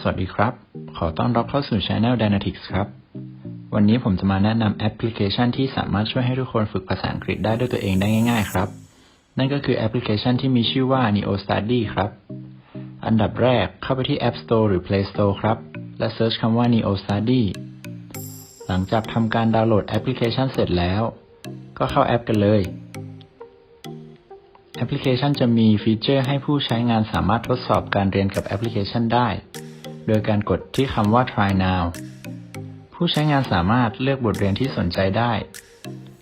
สวัสดีครับ ขอต้อนรับเข้าสู่ Channel Dynatics ครับ วันนี้ผมจะมาแนะนำแอปพลิเคชันที่สามารถช่วยให้ทุกคนฝึกภาษาอังกฤษได้ด้วยตัวเองได้ง่าย ๆ ครับ นั่นก็คือแอปพลิเคชันที่มีชื่อว่า Neo Study ครับ อันดับแรกเข้าไปที่ App Store หรือ Play Store ครับ และเซิร์ชคำว่า Neo Study หลังจากทำการดาวน์โหลดแอปพลิเคชันเสร็จแล้ว ก็เข้าแอปกันเลยแอปพลิเคชันจะมีฟีเจอร์ให้ผู้ใช้งานสามารถทดสอบการเรียนกับแอปพลิเคชันได้ โดยการกดที่คำว่า try now ผู้ใช้งานสามารถเลือกบทเรียนที่สนใจได้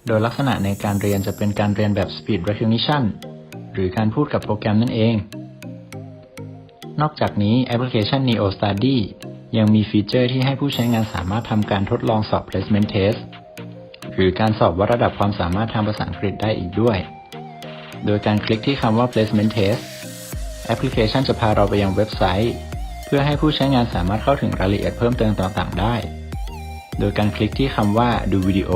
โดยลักษณะในการเรียนจะเป็นการเรียนแบบ speed recognition หรือการพูดกับโปรแกรมนั่นเอง นอกจากนี้แอปพลิเคชัน Neo Study ยังมีฟีเจอร์ที่ให้ผู้ใช้งานสามารถทำการทดลองสอบ placement test หรือการสอบวัดระดับความสามารถทางภาษาอังกฤษได้อีกด้วย โดยการคลิกที่คำว่า placement test แอปพลิเคชันจะพาเราไปยังเว็บไซต์ เพื่อให้ผู้ใช้งานสามารถเข้าถึงรายละเอียดเพิ่มเติมต่างๆ ได้ โดยการคลิกที่คำว่าดูวิดีโอ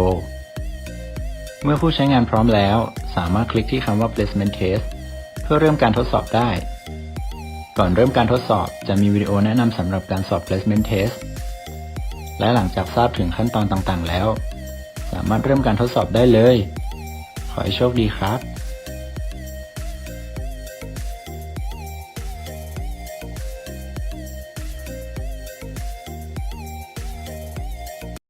เมื่อผู้ใช้งานพร้อมแล้ว สามารถคลิกที่คำว่า placement test เพื่อเริ่มการทดสอบได้ ก่อนเริ่มการทดสอบจะมีวิดีโอแนะนำสำหรับการสอบ placement test และหลังจากทราบถึงขั้นตอนต่างๆ แล้ว สามารถเริ่มการทดสอบได้เลย ขอให้โชคดีครับ